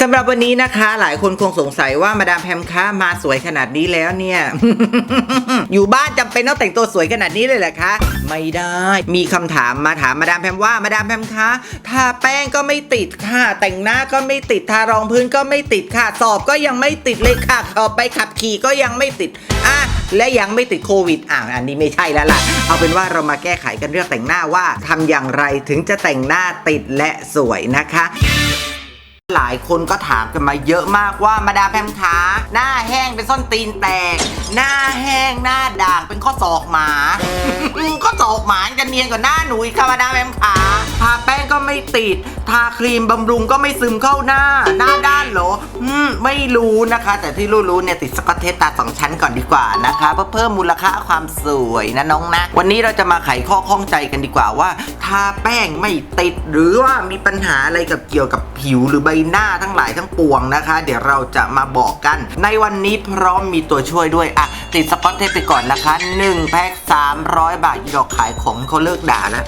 สำหรับวันนี้นะคะ หลายคนคงสงสัยว่ามาดามแพมคะมาสวยขนาดนี้แล้วเนี่ย อยู่บ้านจำเป็นต้องแต่งตัวสวยขนาดนี้เลยเหรอคะ ไม่ได้มีคำถามมาถามมาดามแพมว่ามาดามแพมคะทาแป้งก็ไม่ติดค่ะ แต่งหน้าก็ไม่ติดทารองพื้นก็ไม่ติดค่ะ สอบก็ยังไม่ติดเลยค่ะสอบไปขับขี่ก็ยังไม่ติดอะและยังไม่ติดโควิดอะอันนี้ไม่ใช่แล้วล่ะ เอาเป็นว่าเรามาแก้ไขกันเรื่องแต่งหน้าว่าทำอย่างไรถึงจะแต่งหน้าติดและสวยนะคะ หลายคนก็ถามกันมาเยอะมากว่ามาดามแพมขาหน้าแห้งเป็นส้นตีนแตก หน้าแห้งหน้าด่างเป็นข้อศอกหมา ข้อศอกหมาจะเนียนกว่าหน้าหนูอีกค่ะมาดามแพมขาทาแป้งก็ไม่ติด ทาครีมบำรุงก็ไม่ซึมเข้าหน้า หน้าด้านเหรออืมไม่รู้นะคะ แต่ที่รู้ๆเนี่ยติดสกอตเทปตาสองชั้นก่อนดีกว่านะคะ เพื่อเพิ่มมูลค่าความสวยนะน้องนะ วันนี้เราจะมาไขข้อข้องใจกันดีกว่าว่า ทาแป้งไม่ติดหรือว่ามีปัญหาอะไรกับเกี่ยวกับผิวหรือใบหน้าทั้งหลายทั้งปวงนะคะ เดี๋ยวเราจะมาบอกกัน ในวันนี้พร้อมมีตัวช่วยด้วยอะติดสกอตเทปไปก่อนนะคะ1แพ็ค300 บาทยีดอกขายของเขาเลิกด่าแล้ว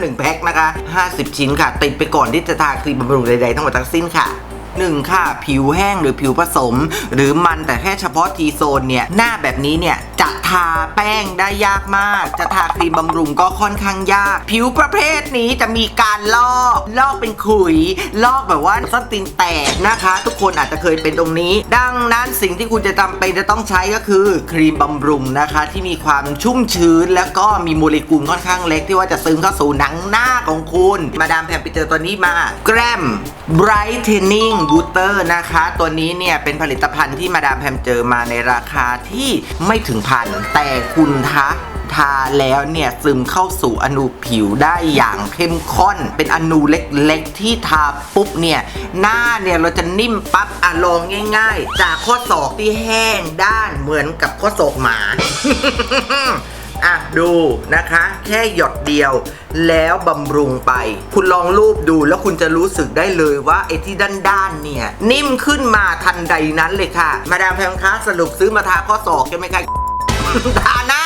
หนึ่งแพ็คนะคะ 50 ชิ้นค่ะ ติดไปก่อนที่จะทาครีมบำรุงใดๆทั้งหมดทั้งสิ้นค่ะหนึ่งค่ะ ผิวแห้งหรือผิวผสม หรือมันแต่แค่เฉพาะทีโซนเนี่ย หน้าแบบนี้เนี่ย จะทาแป้งได้ยากมาก จะทาครีมบำรุงก็ค่อนข้างยาก ผิวประเภทนี้จะมีการลอกลอกเป็นขุย ลอกแบบว่าส้นตีนแตกนะคะ ทุกคนอาจจะเคยเป็นตรงนี้ ดังนั้นสิ่งที่คุณจะจำเป็นจะต้องใช้ก็คือครีมบำรุงนะคะ ที่มีความชุ่มชื้น แล้วก็มีโมเลกุลค่อนข้างเล็กที่ว่าจะซึมเข้าสู่หนังหน้าของคุณมาดามแพมไปเจอตัวนี้มาแกรม brightening booster นะคะ ตัวนี้เนี่ยเป็นผลิตภัณฑ์ที่มาดามแพมเจอมาในราคาที่ไม่ถึงพันแต่คุณทะทาแล้วเนี่ยซึมเข้าสู่อนูผิวได้อย่างเข้มข้น เป็นอนูเล็กๆ ที่ทาปุ๊บเนี่ย หน้าเนี่ยเราจะนิ่มปั๊บอะลองง่าย ๆ จากข้อศอกที่แห้งด้านเหมือนกับข้อศอกหมา อะดูนะคะ แค่หยดเดียวแล้วบำรุงไป คุณลองรูปดูแล้วคุณจะรู้สึกได้เลยว่าไอ้ที่ด้านๆเนี่ย นิ่มขึ้นมาทันใดนั้นเลยค่ะ มาดามแพมคะสรุปซื้อมาทาข้อศอกใช่ไหมคะ ทาห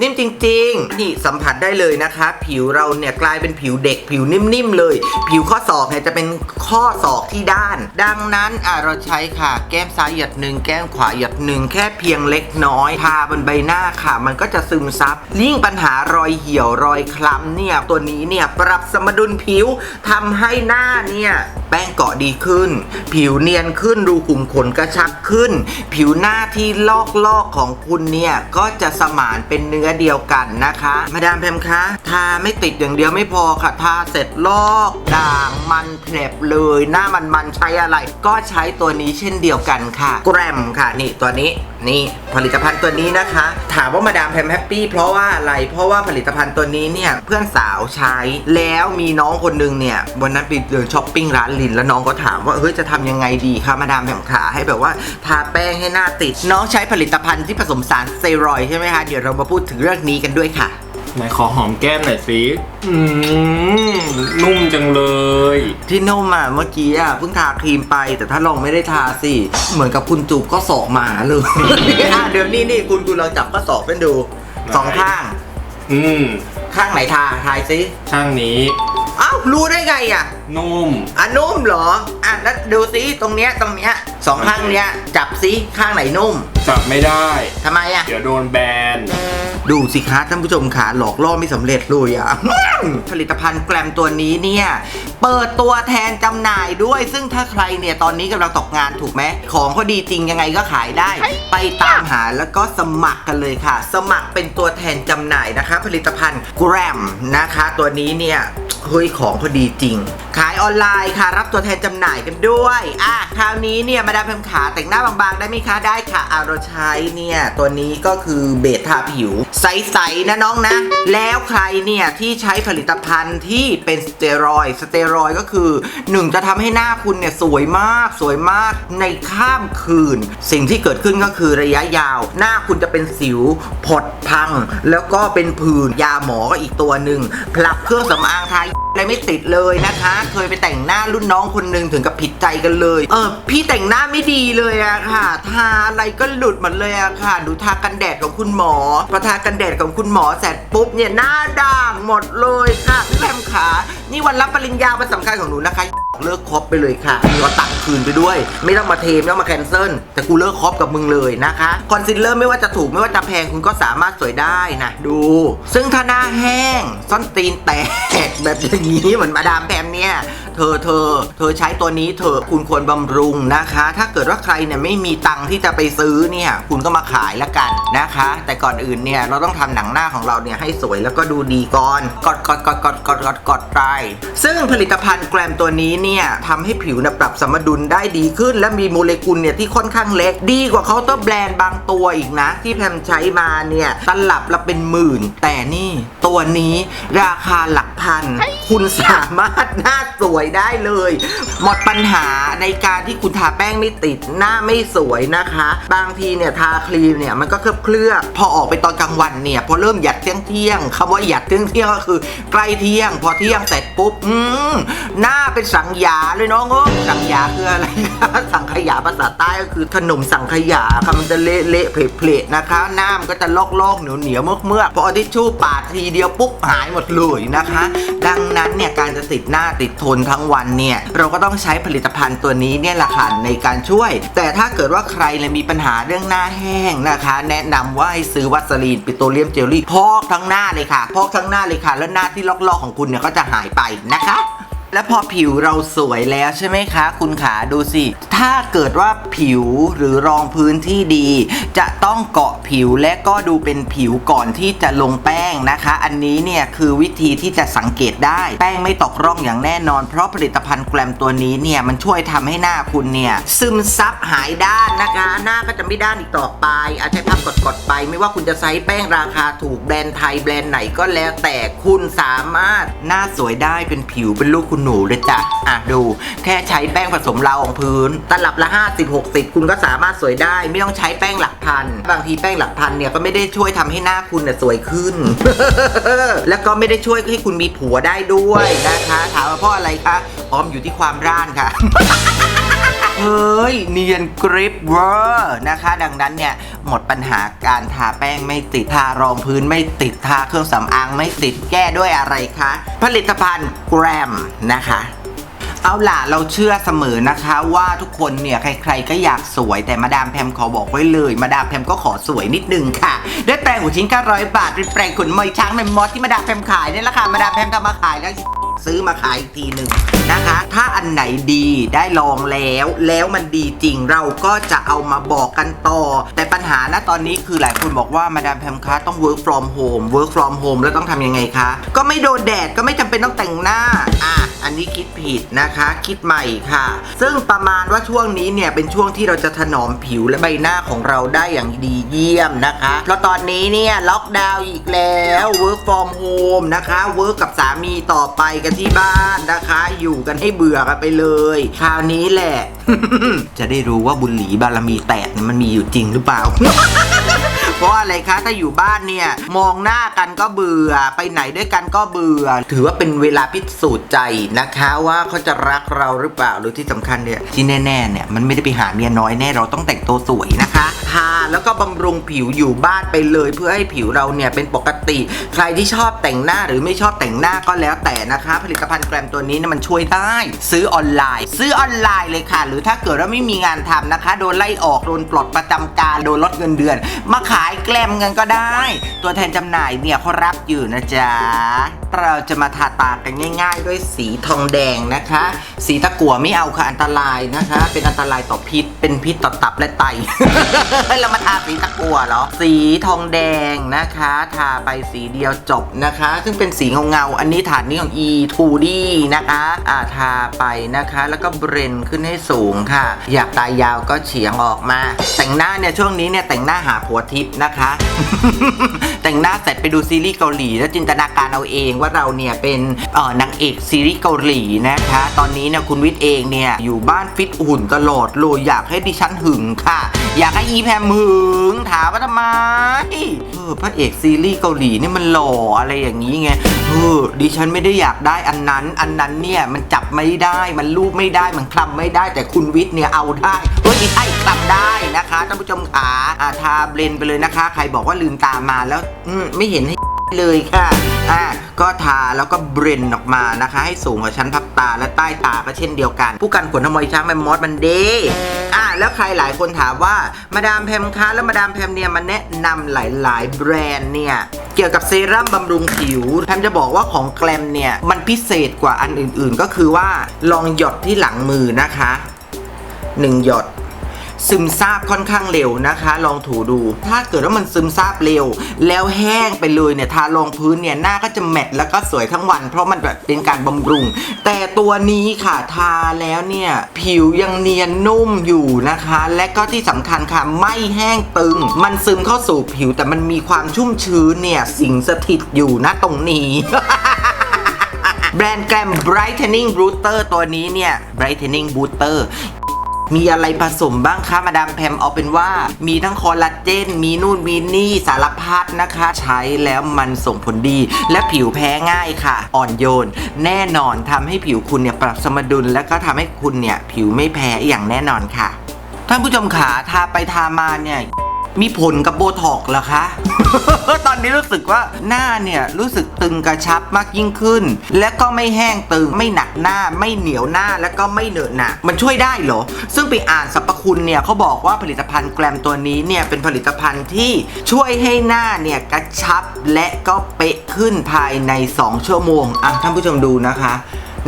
นิ่มจริง ๆ นี่สัมผัสได้เลยนะคะ ผิวเราเนี่ยกลายเป็นผิวเด็ก ผิวนิ่มๆเลย ผิวข้อศอกเนี่ยจะเป็นข้อศอกที่ด้าน ดังนั้นอะเราใช้ค่ะ แก้มซ้ายหยดหนึ่งแก้มขวาหยดหนึ่งแค่เพียงเล็กน้อยทาบนใบหน้าค่ะ มันก็จะซึมซับยิ่งปัญหารอยเหี่ยวรอยคล้ำเนี่ยตัวนี้เนี่ยปรับสมดุลผิวทำให้หน้าเนี่ยแป้งเกาะดีขึ้น ผิวเนียนขึ้นรูขุมขนกระชับขึ้น ผิวหน้าที่ลอกลอกๆของคุณเนี่ยก็จะสมานเป็นเนื้อเดียวกันนะคะ มาดามแพมคะทาไม่ติดอย่างเดียวไม่พอค่ะทาเสร็จลอกด่างมันแผลบเลย หน้ามันมันๆใช้อะไร ก็ใช้ตัวนี้เช่นเดียวกันค่ะ แกรมค่ะนี่ตัวนี้นี่ผลิตภัณฑ์ตัวนี้นะคะ ถามว่ามาดามแพมแฮปปี้เพราะว่าอะไรเพราะว่าผลิตภัณฑ์ตัวนี้เนี่ยเพื่อนสาวใช้แล้วมีน้องคนหนึงเนี่ยวันนั้นไปเดินช้อปปิ้งร้านลินแล้วน้องก็ถามว่าเฮ้ยจะทำยังไงดีคะมาดามแพมขาให้แบบว่าทาแป้งให้หน้าติด น้องใช้ผลิตภัณฑ์ที่ผสมสารสเตียรอยใช่ไหมคะเดี๋ยวเรามาพูดถึงเรื่องนี้กันด้วยค่ะ ไหนขอหอมแก้มหน่อยสิอืมนุ่มจังเลย ที่นุ่มอะเมื่อกี้อะเพิ่งทาครีมไป แต่ถ้าลองไม่ได้ทาสิ เหมือนกับคุณจูบก็ศอกหมาเลย อะเดี๋ยวนี้นี่คุณคุณลองจับก็ศอกเป็นดูสองข้าง อืมข้างไหนทาทายซิช่างนี้ เอ้ารู้ได้ไงอะ นุ่ม อะนุ่มเหรอ อะแล้วดูซิตรงเนี้ยตรงเนี้ยสองข้างเนี้ยจับซิข้างไหนนุ่มจับไม่ได้ ทำไมอะ เดี๋ยวโดนแบน ดูสิคะท่านผู้ชมขาหลอกล่อไม่สำเร็จเลยอะ ผลิตภัณฑ์แกรมตัวนี้เนี่ย เปิดตัวแทนจำหน่ายด้วย ซึ่งถ้าใครเนี่ยตอนนี้กำลังตกงานถูกไหมของเขาดีจริงยังไงก็ขายได้ ไปตามหาแล้วก็สมัครกันเลยค่ะ สมัครเป็นตัวแทนจำหน่ายนะคะ ผลิตภัณฑ์แกรมนะคะ ตัวนี้เนี่ยเฮ้ยของเขาดีจริงขายออนไลน์ค่ะ รับตัวแทนจำหน่ายกันด้วยอะคราวนี้เนี่ยมาดามแพมขาแต่งหน้าบางๆ ได้ไหมคะได้ค่ะเอาเราใช้เนี่ยตัวนี้ก็คือเบสทาผิว ใสๆนะน้องนะ แล้วใครเนี่ยที่ใช้ผลิตภัณฑ์ที่เป็นสเตียรอยสเตียรอยก็คือหนึ่งจะทำให้หน้าคุณเนี่ยสวยมากสวยมากในข้ามคืน สิ่งที่เกิดขึ้นก็คือระยะยาว หน้าคุณจะเป็นสิวผดพัง แล้วก็เป็นผื่นยาหมอก็อีกตัวหนึ่งผลักเครื่องสำอางทายอะไรไม่ติดเลยนะคะเคยไปแต่งหน้ารุ่นน้องคนหนึ่งถึงกับผิดใจกันเลย เออ พี่แต่งหน้าไม่ดีเลยอะค่ะ ทาอะไรก็หลุดหมดเลยอะค่ะ ดูทากันแดดของคุณหมอพอทากันแดดของคุณหมอเสร็จปุ๊บเนี่ยหน้าด่างหมดเลยค่ะพี่แพมขา นี่วันรับปริญญาวันสำคัญของหนูนะคะ เลิกคบไปเลยค่ะมีก็ตัดคืนไปด้วย ไม่ต้องมาเทมไม่ต้องมาแคนเซิลแต่กูเลิกคบกับมึงเลยนะคะคอนซีลเลอร์ไม่ว่าจะถูกไม่ว่าจะแพงคุณก็สามารถสวยได้นะดู ซึ่งถ้าหน้าแห้งส้นตีนแตกแบบอย่างนี้เหมือนมาดามแพมเนี่ย เธอเธอ เธอใช้ตัวนี้เธอะคุณควรบำรุงนะคะ ถ้าเกิดว่าใครเนี่ยไม่มีตังค์ที่จะไปซื้อเนี่ยคุณก็มาขายละกันนะคะ แต่ก่อนอื่นเนี่ยเราต้องทำหนังหน้าของเราเนี่ยให้สวยแล้วก็ดูดีก่อนกดกดกดกดกดกดกดไปซึ่งผลิตภัณฑ์แกรมตัวนี้เนี่ยทำให้ผิวเนี่ยปรับสมดุลได้ดีขึ้น และมีโมเลกุลเนี่ยที่ค่อนข้างเล็กดีกว่าเคาน์เตอร์แบรนด์บางตัวอีกนะ ที่แพมใช้มาเนี่ยตลับละเป็นหมื่น แต่นี่ตัวนี้ราคาหลักพัน คุณสามารถหน้าสวยได้เลย หมดปัญหาในการที่คุณทาแป้งไม่ติดหน้าไม่สวยนะคะ บางทีเนี่ยทาครีมเนี่ยมันก็เคลือบเคลือบพอออกไปตอนกลางวันเนี่ยพอเริ่มหยัดเที่ยงเที่ยงคำว่าหยัดเที่ยงเที่ยงก็คือ ใกล้เที่ยง พอเที่ยงเสร็จปุ๊บอืมหน้าเป็นสังยาเลยน้องสังยาคืออะไรสังขยาภาษาใต้ก็คือขนมสังขยาค่ะมันจะเละเละเพลทนะคะ หน้ามันก็จะลอกลอกเหนียวเหนียวเมือกเมือกพอเอาทิชชู่ปาดทีเดียวปุ๊บหายหมดเลยนะคะ ดังนั้นเนี่ยการจะติดหน้าติดทนทังวันเนี่ย เราก็ต้องใช้ผลิตภัณฑ์ตัวนี้เนี่ยแหละค่ะในการช่วย แต่ถ้าเกิดว่าใครเลยมีปัญหาเรื่องหน้าแห้งนะคะ แนะนำว่าให้ซื้อวัสลีนปิโตรเลียมเจลลี่พอกทั้งหน้าเลยค่ะ พอกทั้งหน้าเลยค่ะ แล้วหน้าที่ลอกๆของคุณเนี่ยก็จะหายไปนะคะ แล้วพอผิวเราสวยแล้วใช่ไหมคะ คุณขาดูสิ ถ้าเกิดว่าผิวหรือรองพื้นที่ดี จะต้องเกาะผิวและก็ดูเป็นผิวก่อนที่จะลงแป้งนะคะ อันนี้เนี่ยคือวิธีที่จะสังเกตได้แป้งไม่ตกร่องอย่างแน่นอน เพราะผลิตภัณฑ์แกรมตัวนี้เนี่ยมันช่วยทำให้หน้าคุณเนี่ยซึมซับหายด้านนะคะ หน้าก็จะไม่ด้านอีกต่อไป อาจจะภาพกดๆไป ไม่ว่าคุณจะใช้แป้งราคาถูกแบรนด์ไทยแบรนด์ไหนก็แล้วแต่คุณสามารถหน้าสวยได้เป็นผิวเป็นลูกคุณหนูเลยจ้ะอะดู แค่ใช้แป้งผสมลาวองพื้น ตลับละ 50 60 คุณก็สามารถสวยได้ ไม่ต้องใช้แป้งหลักพัน บางทีแป้งหลักพันเนี่ยก็ไม่ได้ช่วยทำให้หน้าคุณน่ยสวยขึ้น แล้วก็ไม่ได้ช่วยให้คุณมีผัวได้ด้วยนะคะ ถามว่าเพราะอะไรคะออมอยู่ที่ความร่านค่ะ เฮ้ยเนียนกริปเวอร์นะคะ ดังนั้นเนี่ยหมดปัญหาการทาแป้งไม่ติดทารองพื้นไม่ติดทาเครื่องสำอางไม่ติดแก้ด้วยอะไรคะ ผลิตภัณฑ์แกรมนะคะเอาล่ะเราเชื่อเสมอนะคะว่าทุกคนเนี่ยใครๆก็อยากสวยแต่มาดามแพมขอบอกไว้เลย มาดามแพมก็ขอสวยนิดนึงค่ะด้วยแปรงหัวชิ้น900บาทเป็นแปรงขนมอยช้างแมมมอสที่มาดามแพมขายนี่แหละค่ะมาดามแพมทำมาขายแล้ว ซื้อมาขายอีกทีหนึ่งนะคะ ถ้าอันไหนดีได้ลองแล้ว แล้วมันดีจริงเราก็จะเอามาบอกกันต่อ แต่ปัญหาณตอนนี้คือหลายคนบอกว่ามาดามแพมคะต้อง work from home work from home แล้วต้องทำยังไงคะ ก็ไม่โดนแดดก็ไม่จำเป็นต้องแต่งหน้าอะ อันนี้คิดผิดนะคะ คิดใหม่ค่ะ ซึ่งประมาณว่าช่วงนี้เนี่ยเป็นช่วงที่เราจะถนอมผิวและใบหน้าของเราได้อย่างดีเยี่ยมนะคะเพราะตอนนี้เนี่ยล็อกดาวน์อีกแล้ว work from home นะคะ work กับสามีต่อไปกันที่บ้านนะคะ อยู่กันให้เบื่อกันไปเลย คราวนี้แหละ จะได้รู้ว่าบุญหลีบารมีแตกเนี่ยมันมีอยู่จริงหรือเปล่า เพราะอะไรคะถ้าอยู่บ้านเนี่ยมองหน้ากันก็เบื่อไปไหนด้วยกันก็เบื่อ ถือว่าเป็นเวลาพิสูจน์ใจนะคะว่าเขาจะรักเราหรือเปล่าหรือที่สำคัญเนี่ยที่แน่ๆเนี่ยมันไม่ได้ไปหาเมียน้อยแน่เราต้องแต่งตัวสวยนะคะทาแล้วก็บำรุงผิวอยู่บ้านไปเลย เพื่อให้ผิวเราเนี่ยเป็นปกติ ใครที่ชอบแต่งหน้าหรือไม่ชอบแต่งหน้าก็แล้วแต่นะคะ ผลิตภัณฑ์แกรมตัวนี้เนี่ยมันช่วยได้ ซื้อออนไลน์ ซื้อออนไลน์เลยค่ะ หรือถ้าเกิดว่าไม่มีงานทำนะคะ โดนไล่ออกโดนปลดประจำการโดนลดเงินเดือน มาขายายแกลมกันก็ได้ ตัวแทนจำหน่ายเนี่ยเขารับอยู่นะจ๊ะเราจะมาทาตากันง่าย ๆ ด้วยสีทองแดงนะคะ สีตะกั่วไม่เอาค่ะอันตรายนะคะ เป็นอันตรายต่อพิษ เป็นพิษต่อตับและไต เรามาทาสีตะกั่วเหรอ สีทองแดงนะคะ ทาไปสีเดียวจบนะคะ ซึ่งเป็นสีเงาๆอันนี้ฐานนี้ของ e 2 d นะคะอ่าทาไปนะคะ แล้วก็เบรนขึ้นให้สูงค่ะ อยากตายาวก็เฉียงออกมา แต่งหน้าเนี่ยช่วงนี้เนี่ยแต่งหน้าหาผัวทิพย์นะคะ แต่งหน้าเสร็จไปดูซีรีส์เกาหลีแล้วจินตนาการเอาเองว่าเราเนี่ยเป็นเอ่อนางเอกซีรีส์เกาหลีนะคะ ตอนนี้เนี่ยคุณวิทย์เองเนี่ยอยู่บ้านฟิตหุ่นตลอดเลยอยากให้ดิฉันหึงค่ะ อยากให้อีแพมหึงถามว่าทำไมเออพระเอกซีรีส์เกาหลีนี่มันหล่ออะไรอย่างนี้ไงเออดิฉันไม่ได้อยากได้อันนั้น อันนั้นเนี่ยมันจับไม่ได้มันลูบไม่ได้มันคลำไม่ได้แต่คุณวิทย์เนี่ยเอาได้เฮ้ยไม่ใช่คลำได้นะคะท่านผู้ชมขาอาทาเบลนไปเลยนะคะ ใครบอกว่าลืมตามาแล้วอืไม่เห็นให้ เลยค่ะ อะ ก็ทาแล้วก็เบรนออกมานะคะ ให้สูงกว่าชั้นพับตาและใต้ตาก็เช่นเดียวกัน ผู้กันขนทำไมช้างแมมมอสมันเดอะ แล้วใครหลายคนถามว่ามาดามแพมคะแล้วมาดามแพมเนี่ยมันแนะนำหลาย ๆ แบรนด์เนี่ยเกี่ยวกับเซรั่มบำรุงผิวแพมจะบอกว่าของแกลมเนี่ยมันพิเศษกว่าอันอื่น ๆ ก็คือว่าลองหยดที่หลังมือนะคะหนึ่งหยด ซึมซาบค่อนข้างเร็วนะคะ ลองถูดู ถ้าเกิดว่ามันซึมซาบเร็ว แล้วแห้งไปเลยเนี่ยทารองพื้นเนี่ยหน้าก็จะแมตต์แล้วก็สวยทั้งวัน เพราะมันแบบเป็นการบำรุง แต่ตัวนี้ค่ะทาแล้วเนี่ยผิวยังเนียนนุ่มอยู่นะคะ และก็ที่สำคัญค่ะไม่แห้งตึง มันซึมเข้าสู่ผิวแต่มันมีความชุ่มชื้นเนี่ยสิงสถิตอยู่นะตรงนี้แบรนด์แกรม Brightening Booster ตัวนี้เนี่ย Brightening Booster มีอะไรผสมบ้างคะมาดามแพมเอาเป็นว่า มีทั้งคอลลาเจน มีนู่นมีนี่สารพัดนะคะ ใช้แล้วมันส่งผลดี และผิวแพ้ง่ายค่ะ อ่อนโยน แน่นอนทำให้ผิวคุณเนี่ยปรับสมดุล และก็ทำให้คุณเนี่ยผิวไม่แพ้อย่างแน่นอนค่ะ ท่านผู้ชมขาทาไปทามาเนี่ย มีผลกับโบท็อกเหรอคะ ตอนนี้รู้สึกว่าหน้าเนี่ย รู้สึกตึงกระชับมากยิ่งขึ้น และก็ไม่แห้งตึง ไม่หนักหน้า ไม่เหนียวหน้า และก็ไม่เหนอะหนะมันช่วยได้เหรอ ซึ่งไปอ่านสรรพคุณเนี่ยเขาบอกว่าผลิตภัณฑ์แกรมตัวนี้เนี่ย เป็นผลิตภัณฑ์ที่ช่วยให้หน้าเนี่ยกระชับและก็เป๊ะขึ้นภายใน 2 ชั่วโมงอะท่านผู้ชมดูนะคะ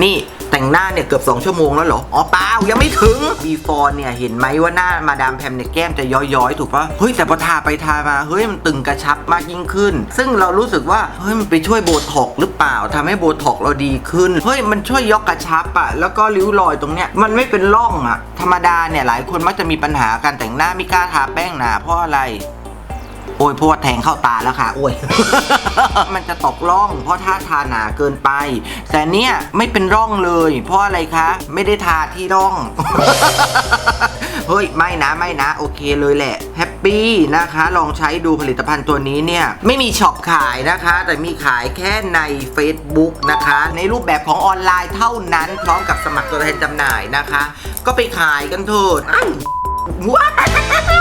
นี่ แต่งหน้าเนี่ยเกือบ 2 ชั่วโมงแล้วเหรอ อ๋อเปล่ายังไม่ถึง before เนี่ยเห็นไหมว่าหน้ามาดามแพมเนี่ยแก้มจะย้อยๆ ถูกปะเฮ้ยแต่พอทาไปทามาเฮ้ยมันตึงกระชับมากยิ่งขึ้น ซึ่งเรารู้สึกว่าเฮ้ยมันไปช่วยโบท็อกหรือเปล่าทำให้โบท็อกเราดีขึ้นเฮ้ยมันช่วยยกกระชับอะแล้วก็ริ้วรอยตรงเนี้ยมันไม่เป็นร่องอะธรรมดาเนี่ยหลายคนมักจะมีปัญหาการแต่งหน้าไม่กล้าทาแป้งหนาเพราะอะไร โอ้ยเพราะว่าแทงเข้าตาแล้วค่ะโอ้ย มันจะตกร่อง เพราะถ้าทาหนาเกินไป แต่เนี่ยไม่เป็นร่องเลย เพราะอะไรคะ ไม่ได้ทาที่ร่อง เฮ้ย ไม่นะไม่นะ โอเคเลยแหละแฮปปี้นะคะ ลองใช้ดูผลิตภัณฑ์ตัวนี้เนี่ย ไม่มีช็อปขายนะคะ แต่มีขายแค่ใน Facebook นะคะ ในรูปแบบของออนไลน์เท่านั้นพร้อมกับสมัครตัวแทนจำหน่ายนะคะ ก็ไปขายกันเถิดอ้า ว้า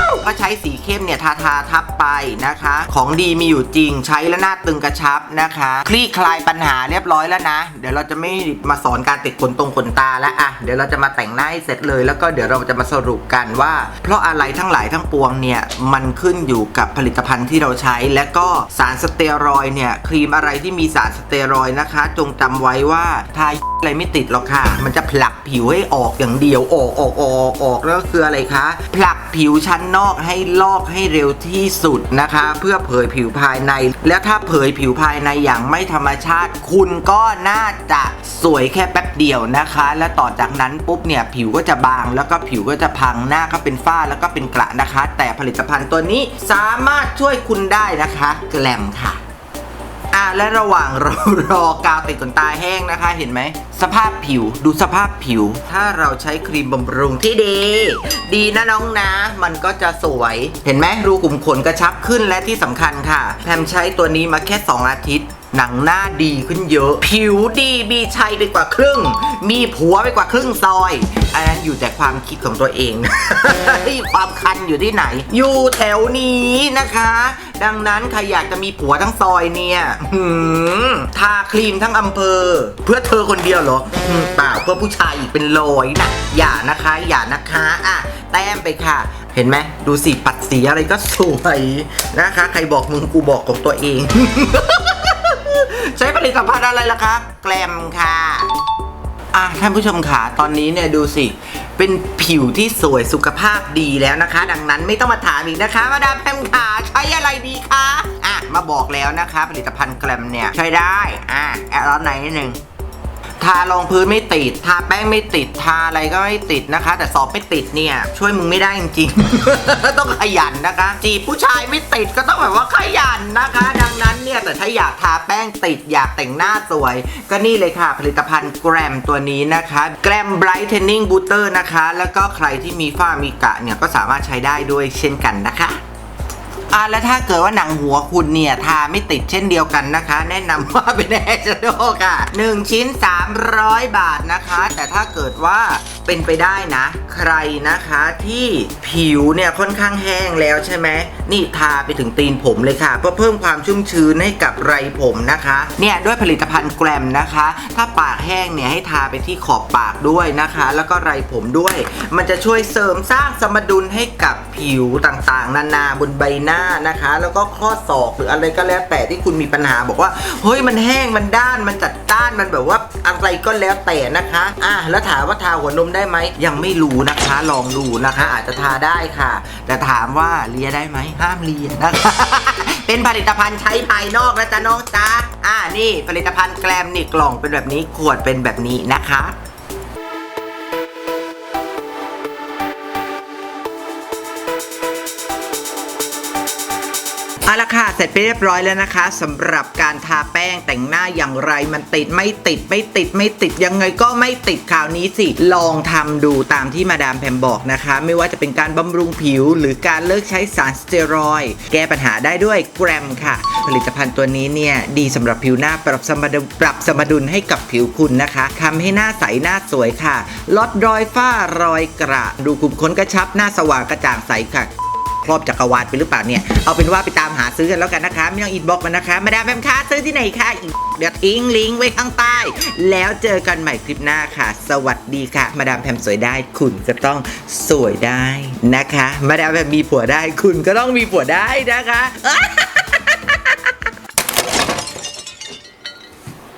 วก็ใช้สีเข้มเนี่ยทาทาทับไปนะคะ ของดีมีอยู่จริงใช้แล้วหน้าตึงกระชับนะคะ คลี่คลายปัญหาเรียบร้อยแล้วนะ เดี๋ยวเราจะไม่มาสอนการติดขนตรงขนตาแล้วอะเดี๋ยวเราจะมาแต่งหน้าให้เสร็จเลยแล้วก็เดี๋ยวเราจะมาสรุปกันว่า เพราะอะไรทั้งหลายทั้งปวงเนี่ยมันขึ้นอยู่กับผลิตภัณฑ์ที่เราใช้ และก็สารสเตียรอยเนี่ยครีมอะไรที่มีสารสเตียรอยนะคะ จงจำไว้ว่าทาอะไรไม่ติดหรอกค่ะ มันจะผลักผิวให้ออกอย่างเดียวออกออกออกออกแล้วก็คืออะไรคะผลักผิวชั้นนอกให้ลอกให้เร็วที่สุดนะคะ เพื่อเผยผิวภายใน แล้วถ้าเผยผิวภายในอย่างไม่ธรรมชาติ คุณก็น่าจะสวยแค่แป๊บเดียวนะคะ และต่อจากนั้นปุ๊บเนี่ยผิวก็จะบาง แล้วก็ผิวก็จะพังหน้าก็เป็นฝ้าแล้วก็เป็นกระนะคะ แต่ผลิตภัณฑ์ตัวนี้สามารถช่วยคุณได้นะคะ แกลมค่ะ อะและระหว่างเรารอกาวติดขนตาแห้งนะคะ เห็นไหม สภาพผิวดูสภาพผิว ถ้าเราใช้ครีมบำรุงที่ดี ดีนะน้องนะ มันก็จะสวย เห็นไหมรูขุมขนกระชับขึ้นและที่สำคัญค่ะแพมใช้ตัวนี้มาแค่ 2 อาทิตย์หนังหน้าดีขึ้นเยอะ ผิวดีมีชัยไปกว่าครึ่ง มีผัวไปกว่าครึ่งซอย อันนั้นอยู่แต่ความคิดของตัวเองความคันอยู่ที่ไหน อยู่แถวนี้นะคะ ดังนั้นใครอยากจะมีผัวทั้งซอยเนี่ยหืมทาครีมทั้งอำเภอ เพื่อเธอคนเดียวเหรออืมเปล่าเพื่อผู้ชายอีกเป็นร้อยนะอย่านะคะอย่านะคะอะแต้มไปค่ะ เห็นไหมดูสิปัดสีอะไรก็สวยนะคะ ใครบอกมึงกูบอกของตัวเอง ใช้ผลิตภัณฑ์อะไรล่ะคะ แกลมค่ะ อะท่านผู้ชมขาตอนนี้เนี่ยดูสิ เป็นผิวที่สวยสุขภาพดีแล้วนะคะ ดังนั้นไม่ต้องมาถามอีกนะคะมาดามแพมขาใช้อะไรดีคะอะมาบอกแล้วนะคะ ผลิตภัณฑ์แกลมเนี่ยใช้ได้ อะแอดร้อนไหนนิดนึงทารองพื้นไม่ติด ทาแป้งไม่ติด ทาอะไรก็ไม่ติดนะคะ แต่สอบไม่ติดเนี่ย ช่วยมึงไม่ได้จริงๆ ต้องขยันนะคะ จีบผู้ชายไม่ติดก็ต้องแบบว่าขยันนะคะันแต่ถ้าอยากทาแป้งติดอยากแต่งหน้าสวย ก็นี่เลยค่ะ ผลิตภัณฑ์แกรมตัวนี้นะคะแกรม brightening booster นะคะ แล้วก็ใครที่มีฝ้ามีกระเนี่ยก็สามารถใช้ได้ด้วยเช่นกันนะคะ อ่าแล้วถ้าเกิดว่าหนังหัวคุณเนี่ยทาไม่ติดเช่นเดียวกันนะคะ แนะนำว่าเป็นแอชโดค่ะ 1 ชิ้น 300 บาทนะคะ แต่ถ้าเกิดว่าเป็นไปได้นะ ใครนะคะที่ผิวเนี่ยค่อนข้างแห้งแล้วใช่ไหมนี่ทาไปถึงตีนผมเลยค่ะ เพื่อเพิ่มความชุ่มชื้นให้กับไรผมนะคะ เนี่ยด้วยผลิตภัณฑ์แกรมนะคะ ถ้าปากแห้งเนี่ยให้ทาไปที่ขอบปากด้วยนะคะ แล้วก็ไรผมด้วย มันจะช่วยเสริมสร้างสมดุลให้กับผิวต่างๆ นานาบนใบหน้านะคะ แล้วก็ข้อศอกหรืออะไรก็แล้วแต่ที่คุณมีปัญหาบอกว่าเฮ้ยมันแห้งมันด้านมันจัดจ้านมันแบบว่าอะไรก็แล้วแต่นะคะอะแล้วถามว่าทาหัวนมได้ไหมยังไม่รู้นะคะ ลองดูนะคะ อาจจะทาได้ค่ะ แต่ถามว่าเลียได้ไหมห้ามเลียนะคะเป็นผลิตภัณฑ์ใช้ภายนอกนะจ๊ะน้องจ๊ะอ่านี่ผลิตภัณฑ์แกลมนี่กล่องเป็นแบบนี้ขวดเป็นแบบนี้นะคะ เอาละค่ะ เสร็จไปเรียบร้อยแล้วนะคะสำหรับการทาแป้งแต่งหน้าอย่างไรมันติดไม่ติดไม่ติดไม่ติดยังไงก็ไม่ติดคราวนี้สิ ลองทำดูตามที่มาดามแพมบอกนะคะ ไม่ว่าจะเป็นการบำรุงผิว หรือการเลิกใช้สารสเตียรอยด์แก้ปัญหาได้ด้วยแกรมค่ะ ผลิตภัณฑ์ตัวนี้เนี่ย ดีสำหรับผิวหน้าปรับสมดุลปรับสมดุลให้กับผิวคุณนะคะทำให้หน้าใสหน้าสวยค่ะ ลดรอยฝ้ารอยกระ ดูขุมขนกระชับหน้าสว่างกระจ่างใสค่ะ ครอบจักรวาลไปหรือเปล่าเนี่ย เอาเป็นว่าไปตามหาซื้อกันแล้วกันนะคะ ไม่ต้องอินบ็อกมานะคะ มาดามแฟมค้าซื้อที่ไหนคะอีกเดี๋ยวทิ้งลิงก์ไว้ข้างใต้ แล้วเจอกันใหม่คลิปหน้าค่ะ สวัสดีค่ะ มาดามแพมสวยได้ คุณก็ต้องสวยได้นะคะ มาดามแพมมีผัวได้ คุณก็ต้องมีผัวได้นะคะ